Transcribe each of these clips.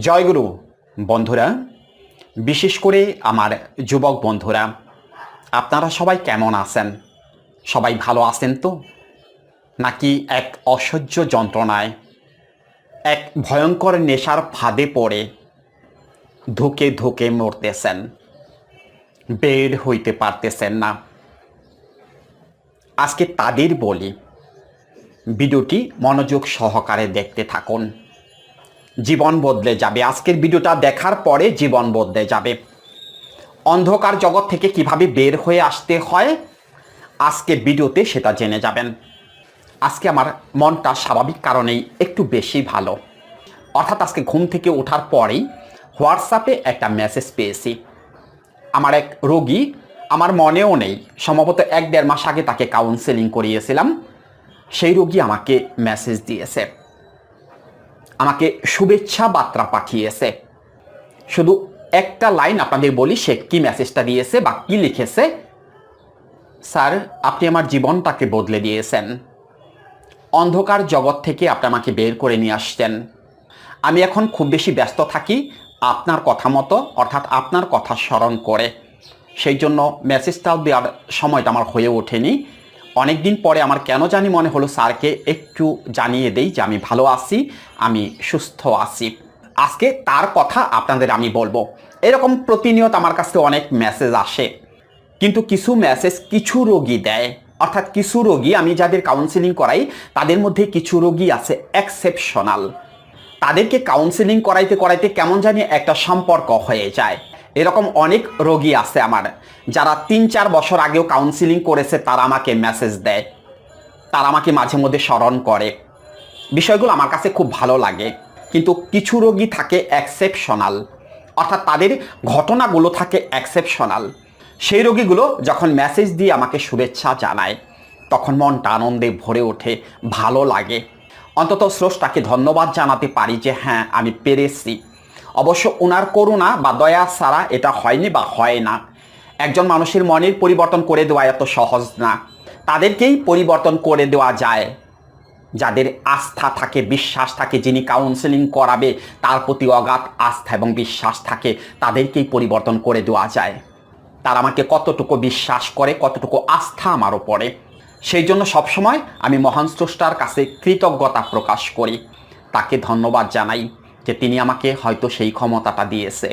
জয়গুরু বন্ধুরা। বিশেষ করে আমার যুবক বন্ধুরা, আপনারা সবাই কেমন আছেন? সবাই ভালো আছেন তো? নাকি এক অসহ্য যন্ত্রণায়, এক ভয়ঙ্কর নেশার ফাঁদে পড়ে ধুকে ধুকে মরতেছেন? বের হইতে পারতেছেন না। আজকে তাদের বলি, ভিডিওটি মনোযোগ সহকারে দেখতে থাকুন। জীবন বদলে যাবে। আজকের ভিডিওটা দেখার পরে জীবন বদলে যাবে। অন্ধকার জগৎ থেকে কীভাবে বের হয়ে আসতে হয়, আজকের ভিডিওতে সেটা জেনে যাবেন। আজকে আমার মনটা স্বাভাবিক কারণেই একটু বেশি ভালো। অর্থাৎ আজকে ঘুম থেকে ওঠার পরেই হোয়াটসঅ্যাপে একটা মেসেজ পেয়েছি। আমার এক রোগী আমার মনেও নেই। সম্ভবত এক দেড় মাস আগে তাকে কাউন্সেলিং করিয়েছিলাম। সেই রোগী আমাকে মেসেজ দিয়েছে। শুভেচ্ছা বার্তা পাঠিয়েছে। শুধু একটা লাইন আপনাদের বলি, সে কি মেসেজটা দিয়েছে বা কি লিখেছে? স্যার, আপনি আমার জীবনটাকে বদলে দিয়েছেন। অন্ধকার জগৎ থেকে আপনি আমাকে বের করে নিয়ে আসছেন। আমি এখন খুব বেশি ব্যস্ত থাকি আপনার কথা মতো, অর্থাৎ আপনার কথা স্মরণ করে। সেই জন্য মেসেজটাও দেওয়ার সময়টা আমার হয়ে ওঠেনি। অনেক দিন পরে আমার কেন জানি মনে হলো স্যারকে একটু জানিয়ে দেই যে আমি ভালো আছি, আমি সুস্থ আছি। আজকে তার কথা আপনাদের আমি বলব। এরকম প্রতিনিয়ত আমার কাছে অনেক মেসেজ আসে। কিন্তু কিছু মেসেজ কিছু রোগী দেয়। অর্থাৎ কিছু রোগী, আমি যাদের কাউন্সিলিং করাই, তাদের মধ্যে কিছু রোগী আছে এক্সেপশনাল তাদেরকে কাউন্সিলিং করাইতে করাইতে কেমন জানি একটা সম্পর্ক হয়ে যায়। এরকম অনেক রোগী আছে আমার। যারা তিন চার বছর আগেও কাউন্সিলিং করেছে, তারা আমাকে মেসেজ দেয়। তারা আমাকে মাঝে মধ্যে স্মরণ করে। বিষয়গুলো আমার কাছে খুব ভালো লাগে। কিন্তু কিছু রোগী থাকে এক্সেপশনাল অর্থাৎ তাদের ঘটনাগুলো থাকে এক্সেপশনাল সেই রোগীগুলো যখন মেসেজ দিয়ে আমাকে শুভেচ্ছা জানায়, তখন মনটা আনন্দে ভরে ওঠে, ভালো লাগে। অন্তত স্রষ্টাকে ধন্যবাদ জানাতে পারি যে হ্যাঁ আমি পেরেছি। অবশ্য ওনার করুণা বা দয়া ছাড়া এটা হয়নি বা হয় না। একজন মানুষের মনের পরিবর্তন করে দেওয়া এত সহজ না। তাদেরকেই পরিবর্তন করে দেওয়া যায়। যাদের আস্থা থাকে, বিশ্বাস থাকে, যিনি কাউন্সেলিং করাবে, তার প্রতি অগাধ আস্থা এবং বিশ্বাস থাকে, তাদেরকেই পরিবর্তন করে দেওয়া যায়। তার আমাকে কতটুকু বিশ্বাস করে, কতটুকু আস্থা আমার ওপরে সেই জন্য সবসময় আমি মহান স্রষ্টার কাছে কৃতজ্ঞতা প্রকাশ করি। তাকে ধন্যবাদ জানাই। যে তিনি আমাকে হয়তো সেই ক্ষমতাটা দিয়েছে।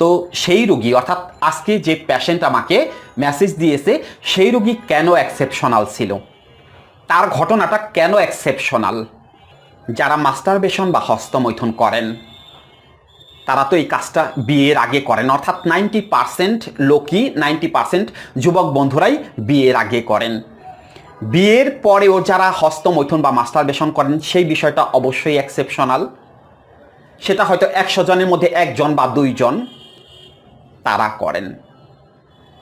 তো সেই রুগী, অর্থাৎ আজকে যে পেশেন্ট আমাকে মেসেজ দিয়েছে, সেই রুগী কেন এক্সেপশনাল ছিল? তার ঘটনাটা কেন এক্সেপশনাল যারা মাস্টারবেশন বা হস্তমৈথুন করেন, তারা তো এই কাজটা বিয়ের আগে করেন। অর্থাৎ নাইনটি পার্সেন্ট লোকই নাইনটি পার্সেন্ট যুবক বন্ধুরাই বিয়ের আগে করেন। বিয়ের পরেও যারা হস্তমৈথুন বা মাস্টারবেশন করেন, সেই বিষয়টা অবশ্যই এক্সেপশনাল সেটা হয়তো একশো জনের মধ্যে একজন বা দুইজন তারা করেন।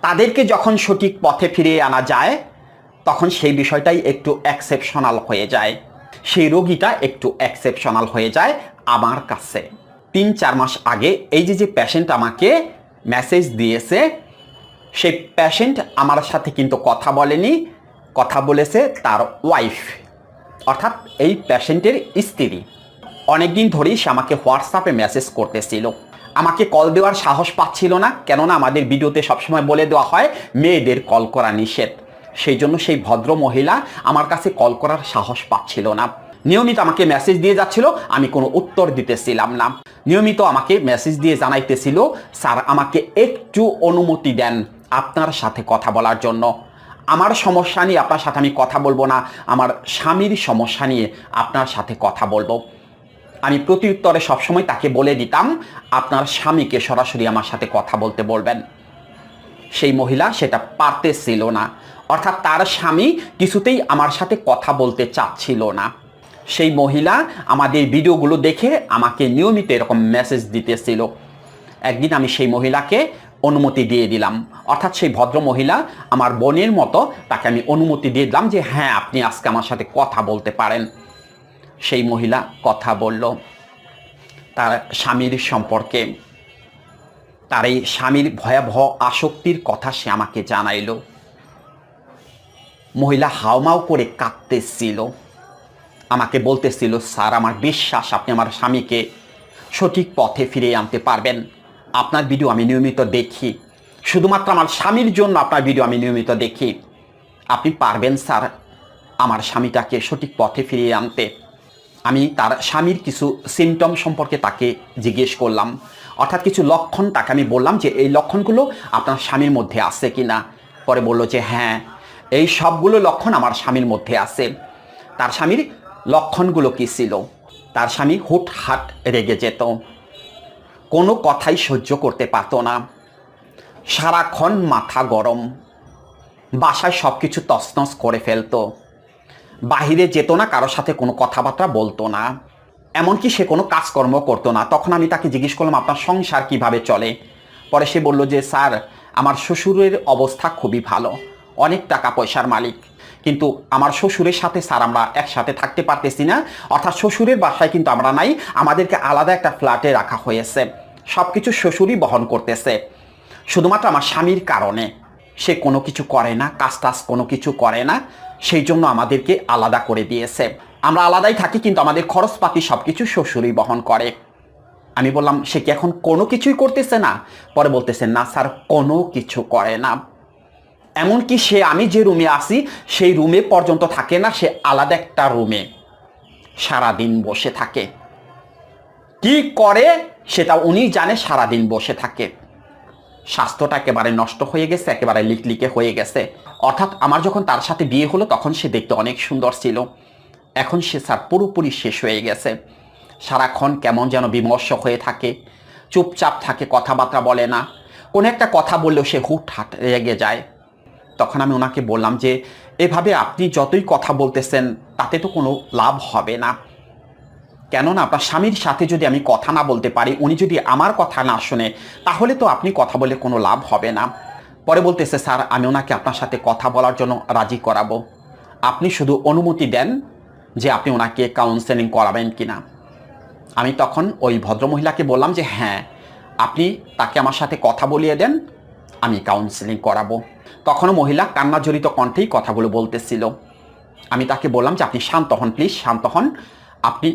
তাদেরকে যখন সঠিক পথে ফিরিয়ে আনা যায়, তখন সেই বিষয়টাই একটু এক্সেপশনাল হয়ে যায়। সেই রোগীটা একটু এক্সেপশনাল হয়ে যায় আমার কাছে। তিন চার মাস আগে এই যে যে পেশেন্ট আমাকে মেসেজ দিয়েছে, সেই প্যাশেন্ট আমার সাথে কিন্তু কথা বলেনি। কথা বলেছে তার ওয়াইফ অর্থাৎ এই পেশেন্টের স্ত্রী। অনেকদিন ধরেই সে আমাকে হোয়াটসঅ্যাপে মেসেজ করতেছিল। আমাকে কল দেওয়ার সাহস পাচ্ছিল না, কেননা আমাদের ভিডিওতে সবসময় বলে দেওয়া হয়, মেয়েদের কল করা নিষেধ। সেই জন্য সেই ভদ্র মহিলা আমার কাছে কল করার সাহস পাচ্ছিল না। নিয়মিত আমাকে মেসেজ দিয়ে যাচ্ছিল, আমি কোনো উত্তর দিতেছিলাম না। নিয়মিত আমাকে মেসেজ দিয়ে জানাইতেছিল, স্যার, আমাকে একটু অনুমতি দেন আপনার সাথে কথা বলার জন্য। আমার সমস্যা নিয়ে আপনার সাথে আমি কথা বলব না, আমার স্বামীর সমস্যা নিয়ে আপনার সাথে কথা বলব। আমি প্রত্যুত্তরে সবসময় তাকে বলে দিতাম, আপনার স্বামীকে সরাসরি আমার সাথে কথা বলতে বলবেন। সেই মহিলা সেটা পারতেছিল না। অর্থাৎ তার স্বামী কিছুতেই আমার সাথে কথা বলতে চাচ্ছিল না। সেই মহিলা আমাদের ভিডিওগুলো দেখে আমাকে নিয়মিত এরকম মেসেজ দিতেছিল। একদিন আমি সেই মহিলাকে অনুমতি দিয়ে দিলাম। অর্থাৎ সেই ভদ্র মহিলা আমার বোনের মতো তাকে আমি অনুমতি দিয়ে দিলাম যে হ্যাঁ আপনি আজকে আমার সাথে কথা বলতে পারেন। সেই মহিলা কথা বলল, তার স্বামীর সম্পর্কে, তার এই স্বামীর ভয়াবহ আসক্তির কথা সে আমাকে জানাইল। মহিলা হাওমাও করে কাঁদতেছিল, আমাকে বলতেছিল, স্যার, আমার বিশ্বাস, আপনি আমার স্বামীকে সঠিক পথে ফিরিয়ে আনতে পারবেন। আপনার ভিডিও আমি নিয়মিত দেখি। শুধুমাত্র আমার স্বামীর জন্য আপনার ভিডিও আমি নিয়মিত দেখি। আপনি পারবেন, স্যার, আমার স্বামীটাকে সঠিক পথে ফিরিয়ে আনতে। আমি তার স্বামীর কিছু সিমটম সম্পর্কে তাকে জিজ্ঞেস করলাম। অর্থাৎ কিছু লক্ষণ তাকে আমি বললাম যে এই লক্ষণগুলো আপনার স্বামীর মধ্যে আছে কি না পরে বলল যে হ্যাঁ এই সবগুলো লক্ষণ আমার স্বামীর মধ্যে আছে। তার স্বামীর লক্ষণগুলো কী ছিল? তার স্বামী হুটহাট রেগে যেত। কোনো কথাই সহ্য করতে পারত না। সারাক্ষণ মাথা গরম। বাসায় সব কিছু তছনছ করে ফেলতো। বাহিরে যেত না, কারোর সাথে কোনো কথাবার্তা বলতো না। এমনকি সে কোনো কাজকর্ম করতো না। তখন আমি তাকে জিজ্ঞেস করলাম, আপনার সংসার কীভাবে চলে? পরে সে বলল যে, স্যার, আমার শ্বশুরের অবস্থা খুবই ভালো। অনেক টাকা পয়সার মালিক। কিন্তু আমার শ্বশুরের সাথে, স্যার, আমরা একসাথে থাকতে পারতেছি না। অর্থাৎ শ্বশুরের বাসায় কিন্তু আমরা নাই। আমাদেরকে আলাদা একটা ফ্ল্যাটে রাখা হয়েছে। সব কিছু শ্বশুরই বহন করতেছে। শুধুমাত্র আমার স্বামীর কারণে। সে কোনো কিছু করে না কাজ টাজ কোনো কিছু করে না। সেই জন্য আমাদেরকে আলাদা করে দিয়েছে। আমরা আলাদাই থাকি, কিন্তু আমাদের খরচপাতি সব কিছু শ্বশুরই বহন করে। আমি বললাম, সে কি এখন কোনো কিছুই করতেছে না? পরে বলতেছে, না স্যার, কোনো কিছু করে না। এমনকি সে, আমি যে রুমে আসি সেই রুমে পর্যন্ত থাকে না, সে আলাদা একটা রুমে। সারাদিন বসে থাকে। কি করে সেটা উনি জানে, সারাদিন বসে থাকে। স্বাস্থ্যটা একেবারে নষ্ট হয়ে গেছে, একেবারে লিকলিকে হয়ে গেছে। অর্থাৎ আমার যখন তার সাথে বিয়ে হলো, তখন সে দেখতে অনেক সুন্দর ছিল। এখন সে স্যার পুরোপুরি শেষ হয়ে গেছে। সারাক্ষণ কেমন যেন বিমর্ষ হয়ে থাকে, চুপচাপ থাকে, কথাবার্তা বলে না। কোনো একটা কথা বললেও সে হুটহাট রেগে যায়। তখন আমি ওনাকে বললাম যে, এভাবে আপনি যতই কথা বলতেছেন, তাতে তো কোনো লাভ হবে না। কেননা আপনার স্বামীর সাথে যদি আমি কথা না বলতে পারি, উনি যদি আমার কথা না শুনে, তাহলে তো আপনি কথা বলে কোনো লাভ হবে না। পরে বলতেছে, স্যার, আমি ওনাকে আপনার সাথে কথা বলার জন্য রাজি করাবো। আপনি শুধু অনুমতি দেন যে আপনি ওনাকে কাউন্সেলিং করাবেন কি না আমি তখন ওই ভদ্রমহিলাকে বললাম যে হ্যাঁ আপনি তাকে আমার সাথে কথা বলিয়ে দেন, আমি কাউন্সেলিং করাবো। তখনও মহিলা কান্নাজড়িত কণ্ঠেই কথাগুলো বলতেছিল। আমি তাকে বললাম যে, আপনি শান্ত হন প্লিজ শান্ত হন। আপনি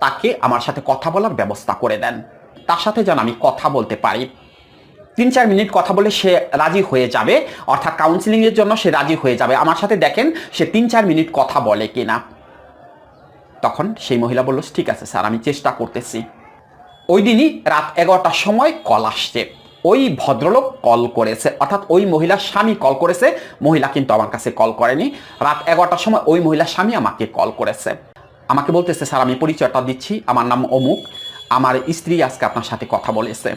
তাকে আমার সাথে কথা বলার ব্যবস্থা করে দেন। তার সাথে যেন আমি কথা বলতে পারি। তিন চার মিনিট কথা বলে সে রাজি হয়ে যাবে, অর্থাৎ কাউন্সিলিংয়ের জন্য সে রাজি হয়ে যাবে। আমার সাথে দেখেন, সে তিন চার মিনিট কথা বলে কি না তখন সেই মহিলা বলল, ঠিক আছে স্যার, আমি চেষ্টা করতেছি। ওই দিনই রাত এগারোটার সময় কল আসছে। ওই ভদ্রলোক কল করেছে, অর্থাৎ ওই মহিলার স্বামী কল করেছে। মহিলা কিন্তু আমার কাছে কল করেনি। রাত এগারোটার সময় ওই মহিলার স্বামী আমাকে কল করেছে। আমাকে বলতেছে, স্যার, আমি পরিচয়টা দিচ্ছি। আমার নাম অমুক। আমার স্ত্রী আজকে আপনার সাথে কথা বলেছে।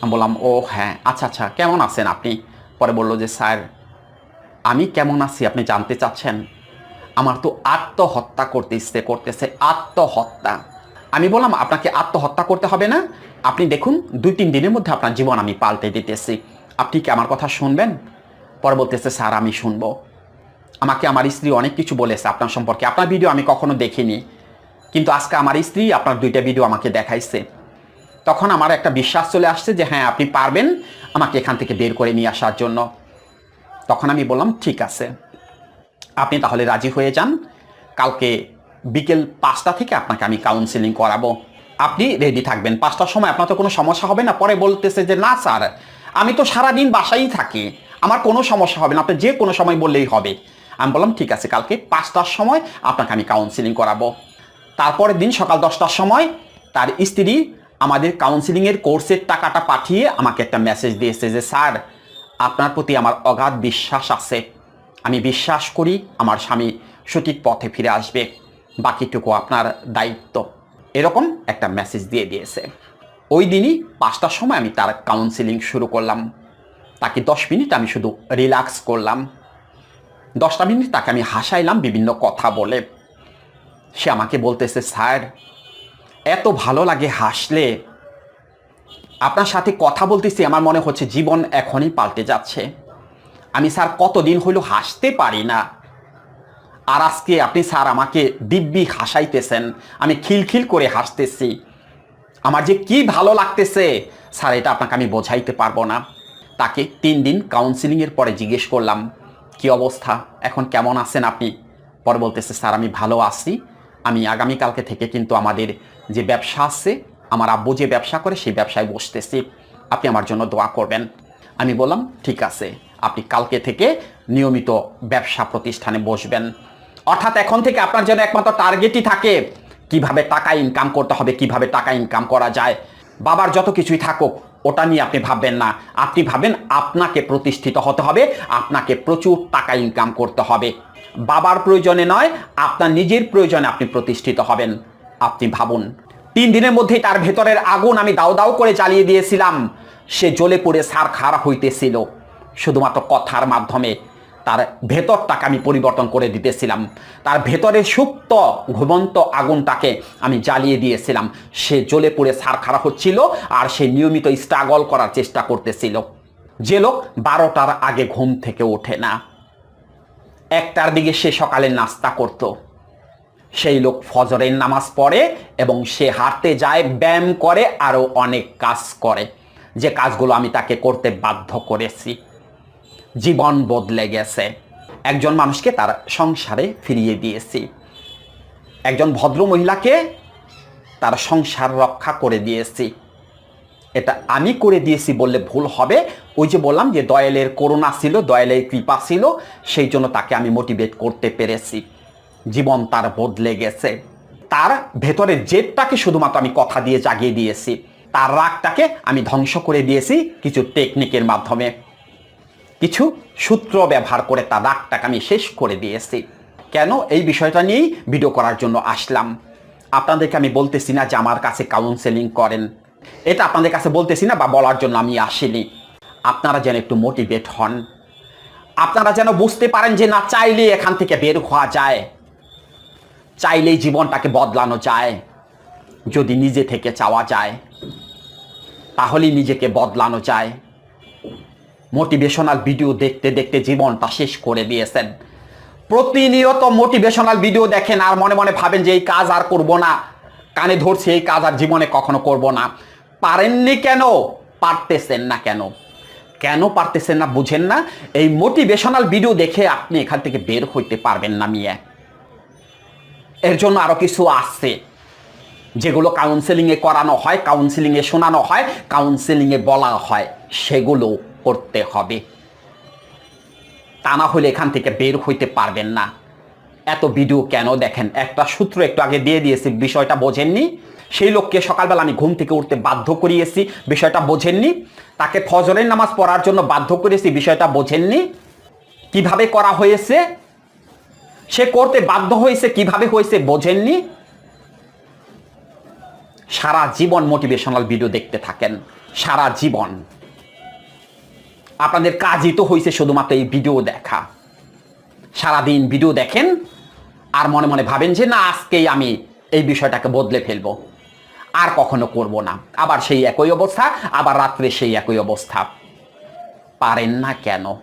আমি বললাম, ও হ্যাঁ। আচ্ছা আচ্ছা কেমন আছেন আপনি? পরে বলল যে, স্যার, আমি কেমন আছি? আপনি জানতে চাচ্ছেন? আমার তো আত্মহত্যা করতে ইচ্ছে করতেছে আত্মহত্যা। আমি বললাম, আপনাকে আত্মহত্যা করতে হবে না। আপনি দেখুন দুই তিন দিনের মধ্যে আপনার জীবন আমি পাল্টে দিতেছি। আপনি কি আমার কথা শুনবেন? পরে বলতেছে, স্যার, আমি শুনব। আমাকে আমার স্ত্রী অনেক কিছু বলেছে আপনার সম্পর্কে। আপনার ভিডিও আমি কখনো দেখিনি। কিন্তু আজকে আমার স্ত্রী আপনার দুইটা ভিডিও আমাকে দেখাইছে। তখন আমার একটা বিশ্বাস চলে আসছে যে হ্যাঁ আপনি পারবেন আমাকে এখান থেকে বের করে নিয়ে আসার জন্য। তখন আমি বললাম, ঠিক আছে। আপনি তাহলে রাজি হয়ে যান। কালকে বিকেল পাঁচটা থেকে আপনাকে আমি কাউন্সিলিং করাবো। আপনি রেডি থাকবেন। পাঁচটার সময় আপনার তো কোনো সমস্যা হবে না। পরে বলতেছে যে, না স্যার, আমি তো সারাদিন বাসায় থাকি। আমার কোনো সমস্যা হবে না। আপনি যে কোনো সময় বললেই হবে। আমি বললাম, ঠিক আছে, কালকে পাঁচটার সময় আপনাকে আমি কাউন্সিলিং করাবো। তারপরের দিন সকাল দশটার সময় তার স্ত্রী আমাদের কাউন্সিলিংয়ের কোর্সের টাকাটা পাঠিয়ে আমাকে একটা মেসেজ দিয়েছে যে, স্যার, আপনার প্রতি আমার অগাধ বিশ্বাস আছে। আমি বিশ্বাস করি আমার স্বামী সঠিক পথে ফিরে আসবে। বাকিটুকু আপনার দায়িত্ব। এরকম একটা মেসেজ দিয়ে দিয়েছে। ওই দিনই পাঁচটার সময় আমি তার কাউন্সিলিং শুরু করলাম। তাকে দশ মিনিট আমি শুধু রিল্যাক্স করলাম। দশটা মিনিট তাকে আমি হাসাইলাম বিভিন্ন কথা বলে। সে আমাকে বলতেছে, স্যার, এত ভালো লাগে হাসলে। আপনার সাথে কথা বলতেছি, আমার মনে হচ্ছে জীবন এখনই পাল্টে যাচ্ছে। আমি, স্যার, কতদিন হইল হাসতে পারি না। আর আজকে আপনি, স্যার, আমাকে দিব্যি হাসাইতেছেন। আমি খিলখিল করে হাসতেছি। আমার যে কি ভালো লাগতেছে, স্যার, এটা আপনাকে আমি বোঝাইতে পারব না। তাকে তিন দিন কাউন্সিলিংয়ের পরে জিজ্ঞেস করলাম কি অবস্থা? এখন কেমন আছেন আপনি? পরে বলতেছে, স্যার, আমি ভালো আছি। আমি আগামীকালকে থেকে কিন্তু আমাদের যে ব্যবসা আছে, আমার আব্বু যে ব্যবসা করে, সেই ব্যবসায় বসতেছি। আপনি আমার জন্য দোয়া করবেন। আমি বললাম, ঠিক আছে, আপনি কালকে থেকে নিয়মিত ব্যবসা প্রতিষ্ঠানে বসবেন। অর্থাৎ এখন থেকে আপনার জন্য একমাত্র টার্গেটই থাকে, কীভাবে টাকা ইনকাম করতে হবে, কীভাবে টাকা ইনকাম করা যায়। বাবার যত কিছুই থাকুক ওটা নিয়ে আপনি ভাববেন না। আপনি ভাবেন আপনাকে প্রতিষ্ঠিত হতে হবে, আপনাকে প্রচুর টাকা ইনকাম করতে হবে। বাবার প্রয়োজনে নয়, আপনার নিজের প্রয়োজনে আপনি প্রতিষ্ঠিত হবেন। আপনি ভাবুন। তিন দিনের মধ্যেই তার ভেতরের আগুন আমি দাও দাও করে জ্বালিয়ে দিয়েছিলাম। সে জ্বলে পড়ে সার খারাপ হইতেছিল। শুধুমাত্র কথার মাধ্যমে তার ভেতরটাকে আমি পরিবর্তন করে দিতেছিলাম। তার ভেতরে সুপ্ত, ঘুমন্ত আগুনটাকে আমি জ্বালিয়ে দিয়েছিলাম। সে জ্বলে পড়ে সার খাড়া হচ্ছিল আর সে নিয়মিত স্ট্রাগল করার চেষ্টা করতেছিল। যে লোক বারোটার আগে ঘুম থেকে ওঠে না। একটার দিকে সে সকালে নাস্তা করত। সেই লোক ফজরের নামাজ পড়ে এবং সে হাঁটতে যায়, ব্যায়াম করে আরও অনেক কাজ করে। যে কাজগুলো আমি তাকে করতে বাধ্য করেছি। জীবন বদলে গেছে। একজন মানুষকে তার সংসারে ফিরিয়ে দিয়েছি। একজন ভদ্র মহিলাকে তার সংসার রক্ষা করে দিয়েছি। এটা আমি করে দিয়েছি বললে ভুল হবে। ওই যে বললাম যে দয়ালের করোনা ছিল, দয়ালের কৃপা ছিল, সেই জন্য তাকে আমি মোটিভেট করতে পেরেছি। জীবন তার বদলে গেছে। তার ভেতরের জেদটাকে শুধুমাত্র আমি কথা দিয়ে জাগিয়ে দিয়েছি। তার রাগটাকে আমি ধ্বংস করে দিয়েছি কিছু টেকনিকের মাধ্যমে। কিছু সূত্র ব্যবহার করে তার রাগটাকে আমি শেষ করে দিয়েছি। কেন? এই বিষয়টা নিয়েই ভিডিও করার জন্য আসলাম। আপনাদেরকে আমি বলতেছি না যে আমার কাছে কাউন্সেলিং করেন। এটা আপনাদের কাছে বলতেছি না বা বলার জন্য আমি আসিনি। আপনারা যেন একটু মোটিভেট হন। আপনারা যেন বুঝতে পারেন যে না চাইলে এখান থেকে বের হওয়া যায়। চাইলেই জীবনটাকে বদলানো যায়। যদি নিজে থেকে চাওয়া যায়, তাহলেই নিজেকে বদলানো যায়। মোটিভেশনাল ভিডিও দেখতে দেখতে জীবনটা শেষ করে দিয়েছেন। প্রতিনিয়ত মোটিভেশনাল ভিডিও দেখেন আর মনে মনে ভাবেন যে এই কাজ আর করব না। কানে ধরছি এই কাজ আর জীবনে কখনো করব না। পারেননি কেন? পারতেছেন না কেন? কেন পারতেছেন না বুঝেন না? এই মোটিভেশনাল ভিডিও দেখে আপনি এখান থেকে বের হইতে পারবেন না মিয়া। এর জন্য আরও কিছু আসছে যেগুলো কাউন্সেলিংয়ে করানো হয় কাউন্সেলিংয়ে শোনানো হয় কাউন্সেলিংয়ে বলা হয়, সেগুলো করতে হবে। তা না হলে এখান থেকে বের হইতে পারবেন না। এত ভিডিও কেন দেখেন? একটা সূত্র একটু আগে দিয়ে দিয়েছি, বিষয়টা বোঝেননি। সেই লোককে সকালবেলা আমি ঘুম থেকে উঠতে বাধ্য করিয়েছি, বিষয়টা বোঝেননি। তাকে ফজরের নামাজ পড়ার জন্য বাধ্য করেছি, বিষয়টা বোঝেননি। কীভাবে করা হয়েছে? সে করতে বাধ্য হয়েছে, কীভাবে হয়েছে বোঝেননি। সারা জীবন মোটিভেশনাল ভিডিও দেখতে থাকেন, সারা জীবন। আপনাদের কাজই তো হয়েছে শুধুমাত্র এই ভিডিও দেখা। সারাদিন ভিডিও দেখেন আর মনে মনে ভাবেন যে, না, আজকেই আমি এই বিষয়টাকে বদলে ফেলব। আর কখনো করব না। আবার সেই একই অবস্থা, আবার রাত্রে সেই একই অবস্থা। পারেন না কেন?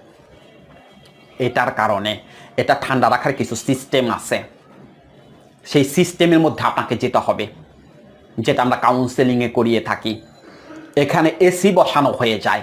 এটার কারণে এটা ঠান্ডা রাখার কিছু সিস্টেম আছে। সেই সিস্টেমের মধ্যে আপনাকে যেতে হবে, যেটা আমরা কাউন্সেলিংয়ে করিয়ে থাকি। এখানে এসি বসানো হয়ে যায়।